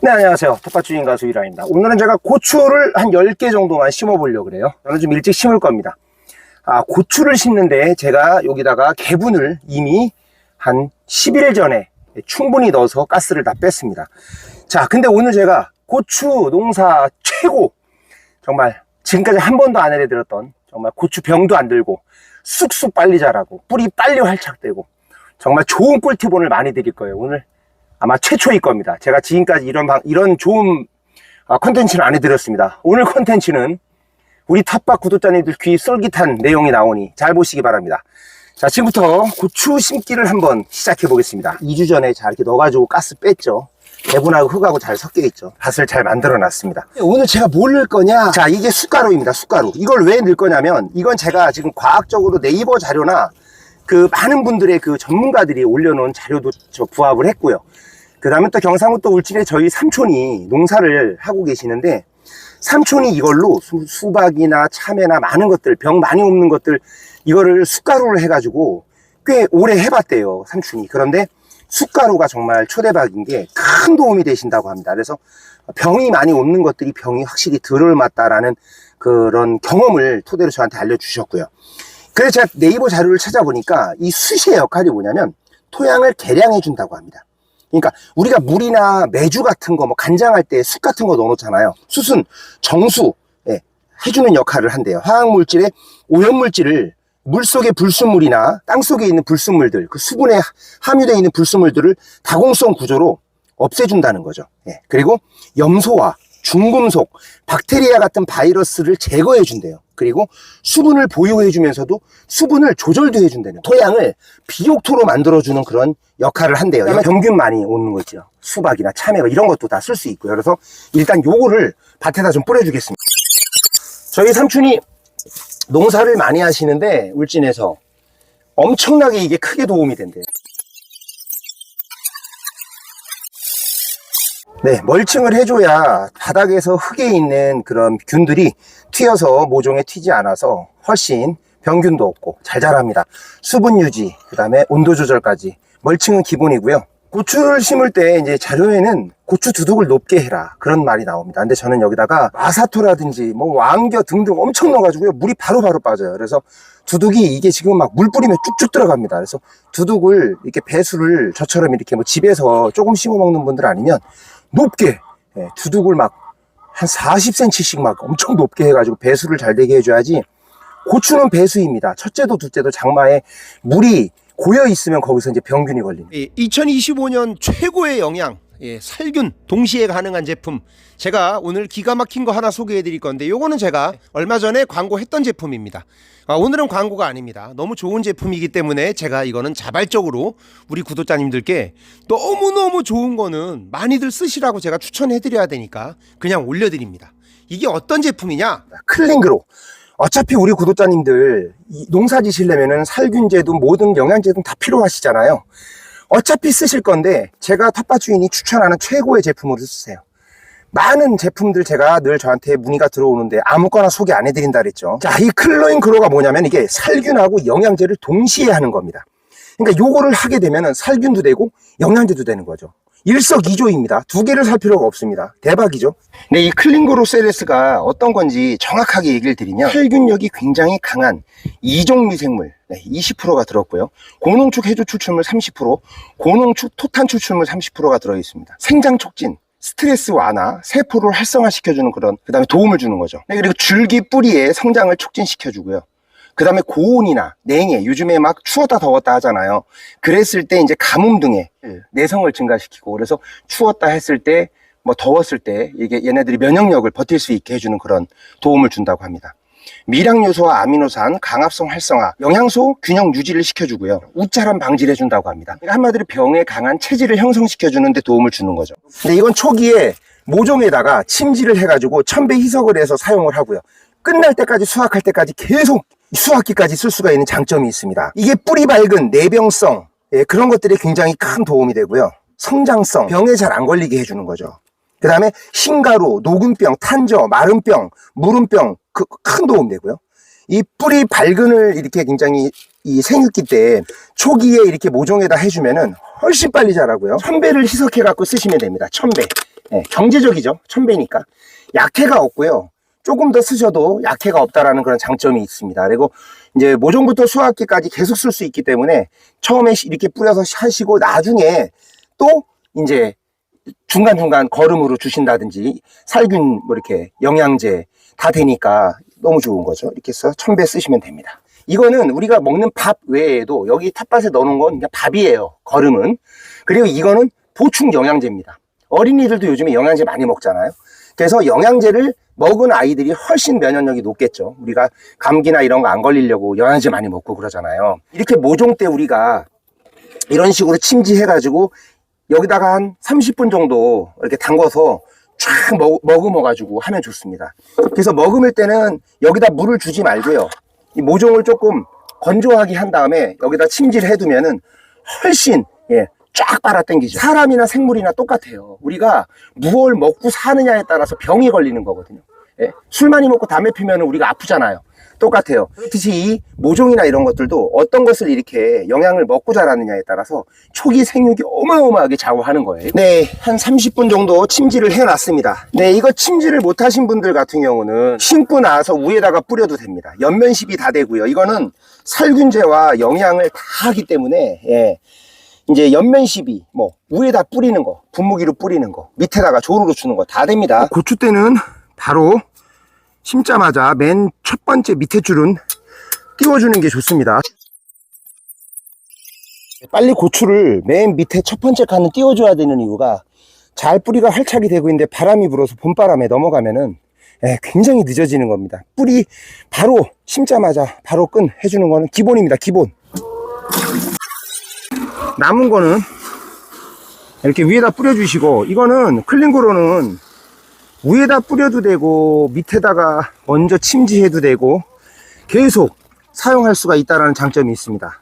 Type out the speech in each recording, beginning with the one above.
네, 안녕하세요. 텃밭주인 가수 이라입니다. 오늘은 제가 고추를 한 10개 정도만 심어 보려고 그래요. 저는 좀 일찍 심을 겁니다. 아, 고추를 심는데 제가 여기다가 개분을 이미 한 10일 전에 충분히 넣어서 가스를 다 뺐습니다. 자, 근데 오늘 제가 고추 농사 최고 정말 지금까지 한 번도 안 해드렸던 정말 고추 병도 안 들고 쑥쑥 빨리 자라고 뿌리 빨리 활착되고 정말 좋은 꿀팁 오늘 많이 드릴 거예요. 오늘 아마 최초일 겁니다. 제가 지금까지 이런 방, 이런 좋은 아, 컨텐츠를 안 해드렸습니다. 오늘 컨텐츠는 우리 텃밭 구독자님들 귀 쏠깃한 내용이 나오니 잘 보시기 바랍니다. 자, 지금부터 고추 심기를 한번 시작해 보겠습니다. 2주 전에 잘 이렇게 넣어가지고 가스 뺐죠. 대분하고 흙하고 잘 섞여 있죠. 밭을 잘 만들어 놨습니다. 오늘 제가 뭘 넣을 거냐? 자, 이게 숟가루입니다. 숟가루. 이걸 왜 넣을 거냐면, 이건 제가 지금 과학적으로 네이버 자료나 그 많은 분들의 그 전문가들이 올려놓은 자료도 저 부합을 했고요. 그 다음에 또 경상북도 울진에 저희 삼촌이 농사를 하고 계시는데, 삼촌이 이걸로 수, 수박이나 참외나 많은 것들, 병 많이 없는 것들, 이거를 숟가루를 해가지고 꽤 오래 해봤대요, 삼촌이. 그런데 숟가루가 정말 초대박인 게 큰 도움이 되신다고 합니다. 그래서 병이 많이 없는 것들이 병이 확실히 덜을 맞다라는 그런 경험을 토대로 저한테 알려주셨고요. 그래서 제가 네이버 자료를 찾아보니까 이 숯의 역할이 뭐냐면 토양을 개량해 준다고 합니다. 그러니까 우리가 물이나 매주 같은 거, 뭐 간장할 때 숯 같은 거 넣어놓잖아요. 숯은 정수 예, 해주는 역할을 한대요. 화학물질의 오염물질을 물 속의 불순물이나 땅 속에 있는 불순물들, 그 수분에 함유되어 있는 불순물들을 다공성 구조로 없애준다는 거죠. 예, 그리고 염소와 중금속, 박테리아 같은 바이러스를 제거해 준대요. 그리고 수분을 보유해 주면서도 수분을 조절도 해 준다는 토양을 비옥토로 만들어 주는 그런 역할을 한대요. 병균 많이 오는 거 있죠. 수박이나 참외 이런 것도 다 쓸 수 있고요. 그래서 일단 요거를 밭에다 좀 뿌려 주겠습니다. 저희 삼촌이 농사를 많이 하시는데 울진에서 엄청나게 이게 크게 도움이 된대요. 네, 멀칭을 해줘야 바닥에서 흙에 있는 그런 균들이 튀어서 모종에 튀지 않아서 훨씬 병균도 없고 잘 자랍니다. 수분 유지, 그 다음에 온도 조절까지 멀칭은 기본이고요. 고추를 심을 때 이제 자료에는 고추 두둑을 높게 해라 그런 말이 나옵니다. 근데 저는 여기다가 마사토라든지 뭐 왕겨 등등 엄청 넣어가지고요 물이 바로바로 빠져요. 그래서 두둑이 이게 지금 막 물 뿌리면 쭉쭉 들어갑니다. 그래서 두둑을 이렇게 배수를 저처럼 이렇게 뭐 집에서 조금 심어 먹는 분들 아니면 높게 예, 두둑을 막 한 40cm씩 막 엄청 높게 해가지고 배수를 잘 되게 해줘야지 고추는 배수입니다. 첫째도 둘째도 장마에 물이 고여 있으면 거기서 이제 병균이 걸립니다. 2025년 최고의 영양 예, 살균 동시에 가능한 제품. 제가 오늘 기가 막힌 거 하나 소개해 드릴 건데 요거는 제가 얼마 전에 광고했던 제품입니다. 아, 오늘은 광고가 아닙니다. 너무 좋은 제품이기 때문에 제가 이거는 자발적으로 우리 구독자님들께 너무너무 좋은 거는 많이들 쓰시라고 제가 추천해 드려야 되니까 그냥 올려 드립니다. 이게 어떤 제품이냐? 클링그로. 어차피 우리 구독자님들 이 농사 지시려면은 살균제도 모든 영양제도 다 필요하시잖아요. 어차피 쓰실 건데 제가 텃밭 주인이 추천하는 최고의 제품으로 쓰세요. 많은 제품들 제가 늘 저한테 문의가 들어오는데 아무거나 소개 안 해드린다 그랬죠. 자, 이 클로인 그로가 뭐냐면 이게 살균하고 영양제를 동시에 하는 겁니다. 그러니까 요거를 하게 되면은 살균도 되고 영양제도 되는 거죠. 일석이조입니다. 두 개를 살 필요가 없습니다. 대박이죠. 네, 이 클링고로 셀레스가 어떤 건지 정확하게 얘기를 드리면 살균력이 굉장히 강한 이종 미생물 네, 20%가 들었고요. 고농축 해조 추출물 30%, 고농축 토탄 추출물 30%가 들어 있습니다. 생장 촉진, 스트레스 완화, 세포를 활성화시켜주는 그런 그 다음에 도움을 주는 거죠. 네, 그리고 줄기 뿌리의 성장을 촉진시켜주고요. 그 다음에 고온이나 냉해, 요즘에 막 추웠다 더웠다 하잖아요. 그랬을 때 이제 가뭄 등의 내성을 증가시키고, 그래서 추웠다 했을 때, 뭐 더웠을 때, 이게 얘네들이 면역력을 버틸 수 있게 해주는 그런 도움을 준다고 합니다. 미량 요소와 아미노산, 강합성 활성화, 영양소 균형 유지를 시켜주고요. 우짜람 방지를 해준다고 합니다. 그러니까 한마디로 병에 강한 체질을 형성시켜주는 데 도움을 주는 거죠. 근데 이건 초기에 모종에다가 침지를 해가지고 천배 희석을 해서 사용을 하고요. 끝날 때까지 수확할 때까지 계속 수확기까지 쓸 수가 있는 장점이 있습니다. 이게 뿌리 밝은 내병성 예, 그런 것들이 굉장히 큰 도움이 되고요. 성장성, 병에 잘 안 걸리게 해주는 거죠. 그 다음에 흰가루, 녹음병, 탄저, 마름병, 무름병 그 큰 도움 되고요. 이 뿌리 밝은을 이렇게 굉장히 이 생육기 때 초기에 이렇게 모종에다 해주면은 훨씬 빨리 자라고요. 천배를 희석해 갖고 쓰시면 됩니다. 천배. 예, 경제적이죠. 천배니까. 약해가 없고요. 조금 더 쓰셔도 약해가 없다라는 그런 장점이 있습니다. 그리고 이제 모종부터 수확기까지 계속 쓸 수 있기 때문에 처음에 시- 이렇게 뿌려서 하시고 나중에 또 이제 중간중간 거름으로 주신다든지 살균 뭐 이렇게 영양제 다 되니까 너무 좋은 거죠. 이렇게 해서 천배 쓰시면 됩니다. 이거는 우리가 먹는 밥 외에도 여기 텃밭에 넣어놓은 건 그냥 밥이에요. 거름은. 그리고 이거는 보충 영양제입니다. 어린이들도 요즘에 영양제 많이 먹잖아요. 그래서 영양제를 먹은 아이들이 훨씬 면역력이 높겠죠. 우리가 감기나 이런 거 안 걸리려고 영양제 많이 먹고 그러잖아요. 이렇게 모종 때 우리가 이런 식으로 침지해가지고 여기다가 한 30분 정도 이렇게 담궈서 쫙 먹, 머금어가지고 하면 좋습니다. 그래서 머금을 때는 여기다 물을 주지 말고요. 이 모종을 조금 건조하게 한 다음에 여기다 침지를 해두면은 훨씬 예, 쫙 빨아당기죠. 사람이나 생물이나 똑같아요. 우리가 무엇을 먹고 사느냐에 따라서 병이 걸리는 거거든요. 예, 술 많이 먹고 담배 피면 우리가 아프잖아요. 똑같아요. 그렇듯이 이 모종이나 이런 것들도 어떤 것을 이렇게 영양을 먹고 자라느냐에 따라서 초기 생육이 어마어마하게 좌우하는 거예요. 네, 한 30분 정도 침지를 해놨습니다. 네, 이거 침지를 못 하신 분들 같은 경우는 심고 나서 위에다가 뿌려도 됩니다. 연면십이 다 되고요. 이거는 살균제와 영양을 다 하기 때문에, 예. 이제 연면십이 뭐 위에다 뿌리는 거, 분무기로 뿌리는 거, 밑에다가 조루로 주는 거 다 됩니다. 고추 때는 바로 심자마자 맨 첫 번째 밑에 줄은 띄워주는 게 좋습니다. 빨리 고추를 맨 밑에 첫 번째 칸을 띄워줘야 되는 이유가 잘 뿌리가 활착이 되고 있는데 바람이 불어서 봄바람에 넘어가면은 예, 굉장히 늦어지는 겁니다. 뿌리 바로 심자마자 바로 끈 해주는 거는 기본입니다. 기본. 남은 거는 이렇게 위에다 뿌려주시고 이거는 클린고로는 위에다 뿌려도 되고 밑에다가 먼저 침지해도 되고 계속 사용할 수가 있다는 장점이 있습니다.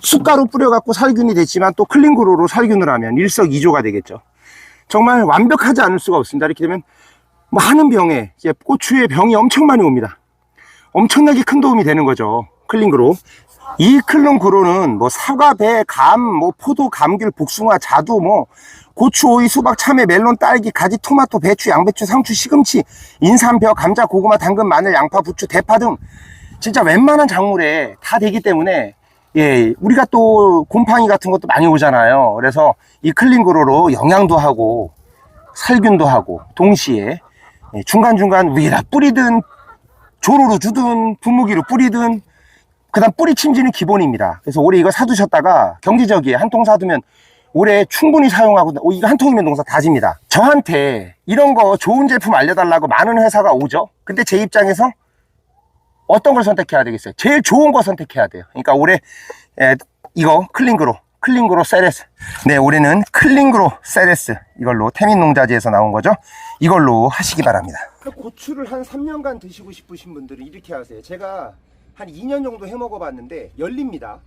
숯가루 뿌려갖고 살균이 됐지만 또 클린그로로 살균을 하면 일석이조가 되겠죠. 정말 완벽하지 않을 수가 없습니다. 이렇게 되면 많은 병에 이제 고추에 병이 엄청 많이 옵니다. 엄청나게 큰 도움이 되는 거죠. 클린그로. 이 클린그로는 뭐 사과, 배, 감, 뭐 포도, 감귤, 복숭아, 자두, 뭐 고추, 오이, 수박, 참외, 멜론, 딸기, 가지, 토마토, 배추, 양배추, 상추, 시금치, 인삼, 벼, 감자, 고구마, 당근, 마늘, 양파, 부추, 대파 등 진짜 웬만한 작물에 다 되기 때문에 예, 우리가 또 곰팡이 같은 것도 많이 오잖아요. 그래서 이 클린 그로로 영양도 하고 살균도 하고 동시에 예, 중간중간 위에다 뿌리든 조로로 주든 분무기로 뿌리든 그 다음 뿌리 침지는 기본입니다. 그래서 올해 이거 사두셨다가 경제적이에요. 한 통 사두면 올해 충분히 사용하고 오, 이거 한 통이면 농사 다 집니다. 저한테 이런 거 좋은 제품 알려달라고 많은 회사가 오죠. 근데 제 입장에서 어떤 걸 선택해야 되겠어요? 제일 좋은 거 선택해야 돼요. 그러니까 올해 에, 이거 클린그로 클린그로 세레스 네 올해는 클린그로 세레스 이걸로 태민 농자재에서 나온 거죠. 이걸로 하시기 바랍니다. 고추를 한 3년간 드시고 싶으신 분들은 이렇게 하세요. 제가 한 2년 정도 해 먹어 봤는데 열립니다.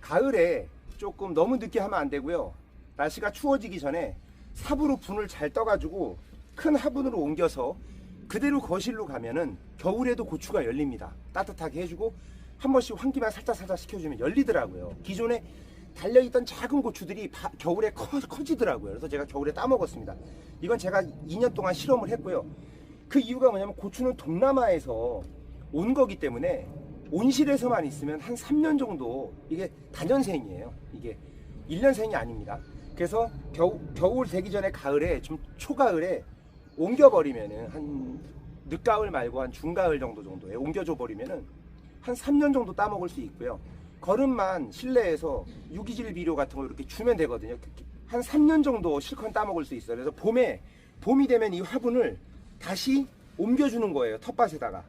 가을에 조금 너무 늦게 하면 안 되고요. 날씨가 추워지기 전에 삽으로 분을 잘 떠가지고 큰 화분으로 옮겨서 그대로 거실로 가면은 겨울에도 고추가 열립니다. 따뜻하게 해주고 한 번씩 환기만 살짝 살짝 시켜주면 열리더라고요. 기존에 달려있던 작은 고추들이 바- 겨울에 커, 커지더라고요. 그래서 제가 겨울에 따먹었습니다. 이건 제가 2년 동안 실험을 했고요. 그 이유가 뭐냐면 고추는 동남아에서 온 거기 때문에 온실에서만 있으면 한 3년 정도 이게 단연생이에요. 이게 1년생이 아닙니다. 그래서 겨우, 겨울 되기 전에 가을에 좀 초가을에 옮겨버리면은 한 늦가을 말고 한 중가을 정도 정도에 옮겨줘 버리면은 한 3년 정도 따먹을 수 있고요. 거름만 실내에서 유기질 비료 같은 거 이렇게 주면 되거든요. 한 3년 정도 실컷 따먹을 수 있어요. 그래서 봄에 봄이 되면 이 화분을 다시 옮겨주는 거예요. 텃밭에다가.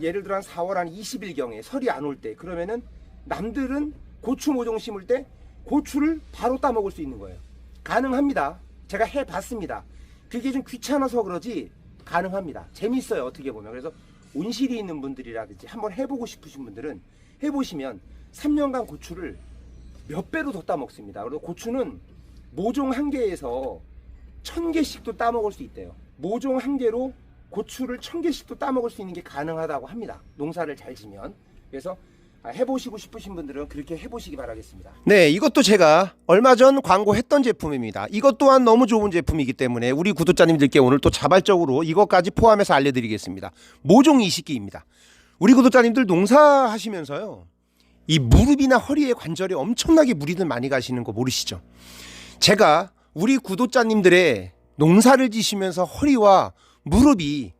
예를 들어 한 4월 한 20일경에 설이 안 올 때 그러면은 남들은 고추 모종 심을 때 고추를 바로 따먹을 수 있는 거예요. 가능합니다. 제가 해봤습니다. 그게 좀 귀찮아서 그러지 가능합니다. 재밌어요 어떻게 보면. 그래서 온실이 있는 분들이라든지 한번 해보고 싶으신 분들은 해보시면 3년간 고추를 몇 배로 더 따먹습니다. 그리고 고추는 모종 한 개에서 천 개씩도 따먹을 수 있대요. 모종 한 개로 고추를 천 개씩도 따먹을 수 있는 게 가능하다고 합니다. 농사를 잘 지면. 그래서 아, 해보시고 싶으신 분들은 그렇게 해보시기 바라겠습니다. 네, 이것도 제가 얼마 전 광고했던 제품입니다. 이것 또한 너무 좋은 제품이기 때문에 우리 구독자님들께 오늘 또 자발적으로 이것까지 포함해서 알려드리겠습니다. 모종 이식기입니다. 우리 구독자님들 농사하시면서요. 이 무릎이나 허리에 관절에 엄청나게 무리들 많이 가시는 거 모르시죠? 제가 우리 구독자님들의 농사를 지시면서 허리와 무릎이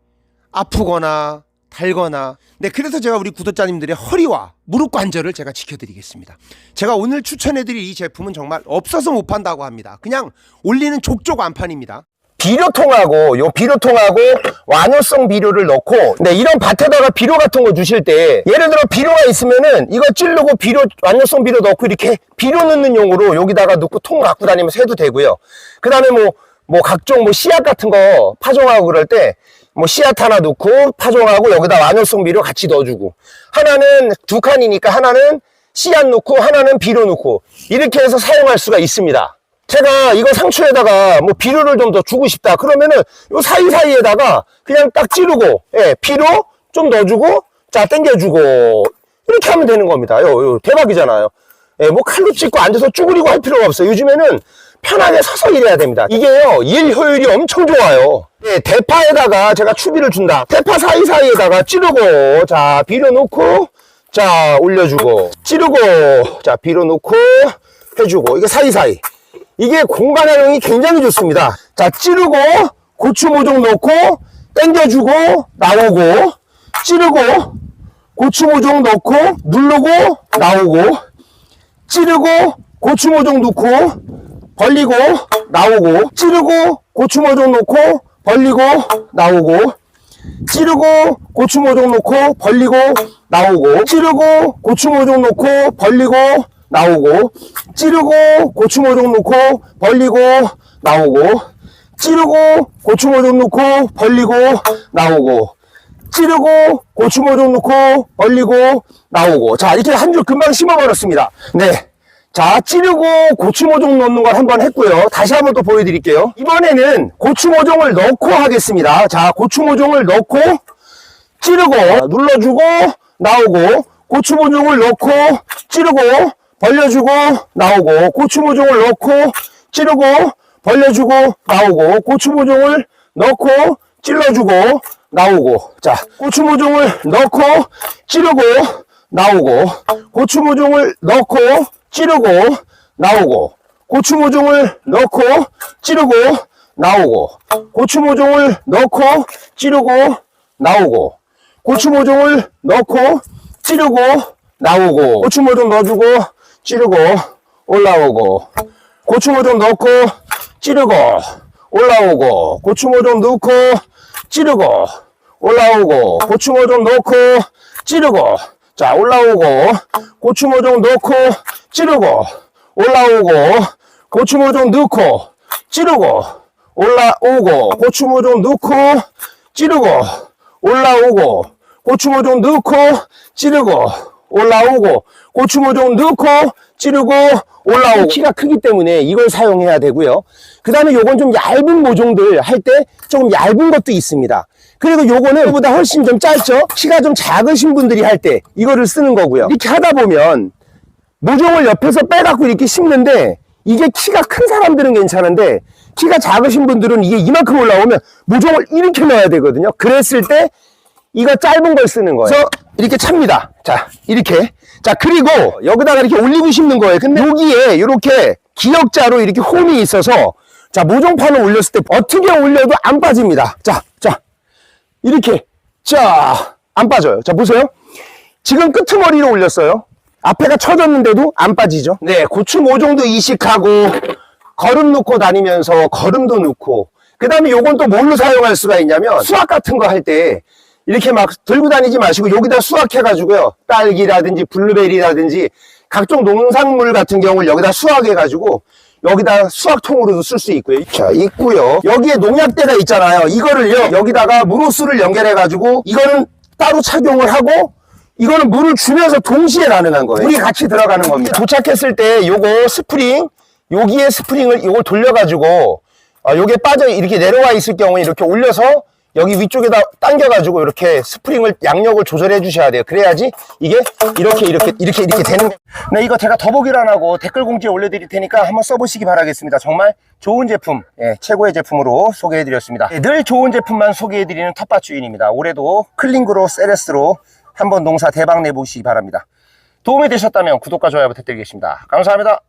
아프거나 달거나. 네 그래서 제가 우리 구독자님들의 허리와 무릎 관절을 제가 지켜드리겠습니다. 제가 오늘 추천해드릴 이 제품은 정말 없어서 못 판다고 합니다. 그냥 올리는 족족 완판입니다. 비료통하고 요 비료통하고 완효성 비료를 넣고 네 이런 밭에다가 비료 같은 거 주실 때 예를 들어 비료가 있으면은 이거 찌르고 비료 완효성 비료 넣고 이렇게 비료 넣는 용으로 여기다가 넣고 통 갖고 다니면서 해도 되고요. 그 다음에 뭐 뭐 각종 뭐 씨앗 같은 거 파종하고 그럴 때 뭐 씨앗 하나 넣고 파종하고 여기다 완효성 비료 같이 넣어주고. 하나는 두 칸이니까 하나는 씨앗 넣고 하나는 비료 넣고 이렇게 해서 사용할 수가 있습니다. 제가 이거 상추에다가 뭐 비료를 좀 더 주고 싶다. 그러면은 요 사이사이에다가 그냥 딱 찌르고 예, 비료 좀 넣어주고 자 땡겨주고. 이렇게 하면 되는 겁니다. 요, 요 대박이잖아요. 예, 뭐 칼로 찢고 앉아서 쭈그리고 할 필요가 없어요. 요즘에는 편하게 서서 일해야 됩니다. 이게요 일 효율이 엄청 좋아요. 예, 대파에다가 제가 추비를 준다. 대파 사이사이에다가 찌르고 자 비료 넣고 자 올려주고 찌르고 자 비료 넣고 해주고 이게 사이사이. 이게 공간 활용이 굉장히 좋습니다. 자, 찌르고 고추 모종 넣고 당겨주고 나오고 찌르고 고추 모종 넣고 누르고 나오고 찌르고 고추 모종 넣고 벌리고 나오고 찌르고 고추 모종 넣고 벌리고 나오고 찌르고 고추 모종 넣고 벌리고 나오고 찌르고 고추 모종 넣고 벌리고 나오고 찌르고 고추 모종 넣고 벌리고 나오고 찌르고 고추 모종 넣고 벌리고 나오고 찌르고 고추 모종 넣고 벌리고 나오고 자 이렇게 한 줄 금방 심어버렸습니다 네. 자 찌르고 고추 모종 넣는 걸 한번 했고요. 다시 한번 또 보여드릴게요. 이번에는 고추 모종을 넣고 하겠습니다. 자 고추 모종을 넣고 찌르고 눌러주고 나오고 고추 모종을 넣고 찌르고 벌려주고 나오고 고추 모종을 넣고 찌르고 벌려주고 나오고 고추 모종을 넣고 찔러주고 나오고. 자 고추 모종을 넣고 찌르고 나오고 고추 모종을 넣고 찌르고 나오고 고추 모종을 넣고 찌르고 나오고 고추 모종을 넣고 찌르고 나오고 고추 모종을 넣고 찌르고 나오고 고추 모종 넣어주고 찌르고 올라오고 고추 모종 넣고 찌르고 올라오고 고추 모종 넣고 찌르고 올라오고 고추 모종 넣고 찌르고 자 올라오고 고추 모종 넣고 찌르고 올라오고 고추 모종 넣고 찌르고 올라오고 고추 모종 넣고 찌르고 올라오고 고추 모종 넣고 찌르고 올라오고 고추 모종 넣고 찌르고 올라오고 키가 크기 때문에 이걸 사용해야 되고요. 그 다음에 요건 좀 얇은 모종들 할 때 조금 얇은 것도 있습니다. 그리고 요거는 이보다 훨씬 좀 짧죠? 키가 좀 작으신 분들이 할 때 이거를 쓰는 거고요. 이렇게 하다 보면 모종을 옆에서 빼갖고 이렇게 심는데 이게 키가 큰 사람들은 괜찮은데 키가 작으신 분들은 이게 이만큼 올라오면 모종을 이렇게 넣어야 되거든요. 그랬을 때 이거 짧은 걸 쓰는 거예요. 그래서 이렇게 찹니다. 자, 이렇게. 자, 그리고 여기다가 이렇게 올리고 심는 거예요. 근데 여기에 이렇게 기역자로 이렇게 홈이 있어서 자, 모종판을 올렸을 때 어떻게 올려도 안 빠집니다. 자, 자. 이렇게. 자, 안 빠져요. 자, 보세요. 지금 끄트머리로 올렸어요. 앞에가 쳐졌는데도 안 빠지죠. 네, 고추 모종도 이식하고 거름 넣고 다니면서 거름도 넣고 그 다음에 요건 또 뭘로 사용할 수가 있냐면 수확 같은 거 할 때 이렇게 막 들고 다니지 마시고 여기다 수확해가지고요 딸기라든지 블루베리라든지 각종 농산물 같은 경우를 여기다 수확해가지고 여기다 수확통으로도 쓸 수 있고요 자 있고요 여기에 농약대가 있잖아요 이거를요 여기다가 무로스를 연결해 가지고 이거는 따로 착용을 하고 이거는 물을 주면서 동시에 가능한 거예요. 물이 같이 들어가는 겁니다. 도착했을 때 요거 스프링, 여기에 스프링을 이걸 돌려 가지고, 아, 요게 빠져 이렇게 내려와 있을 경우에 이렇게 올려서 여기 위쪽에다 당겨가지고 이렇게 스프링을 양력을 조절해 주셔야 돼요. 그래야지 이게 이렇게 이렇게 이렇게 이렇게 되는 거예요. 네, 이거 제가 더보기를 안 하고 댓글 공지에 올려드릴 테니까 한번 써보시기 바라겠습니다. 정말 좋은 제품, 예, 최고의 제품으로 소개해 드렸습니다. 예, 늘 좋은 제품만 소개해 드리는 텃밭 주인입니다. 올해도 클링그로 세레스로 한번 농사 대박 내보시기 바랍니다. 도움이 되셨다면 구독과 좋아요 부탁드리겠습니다. 감사합니다.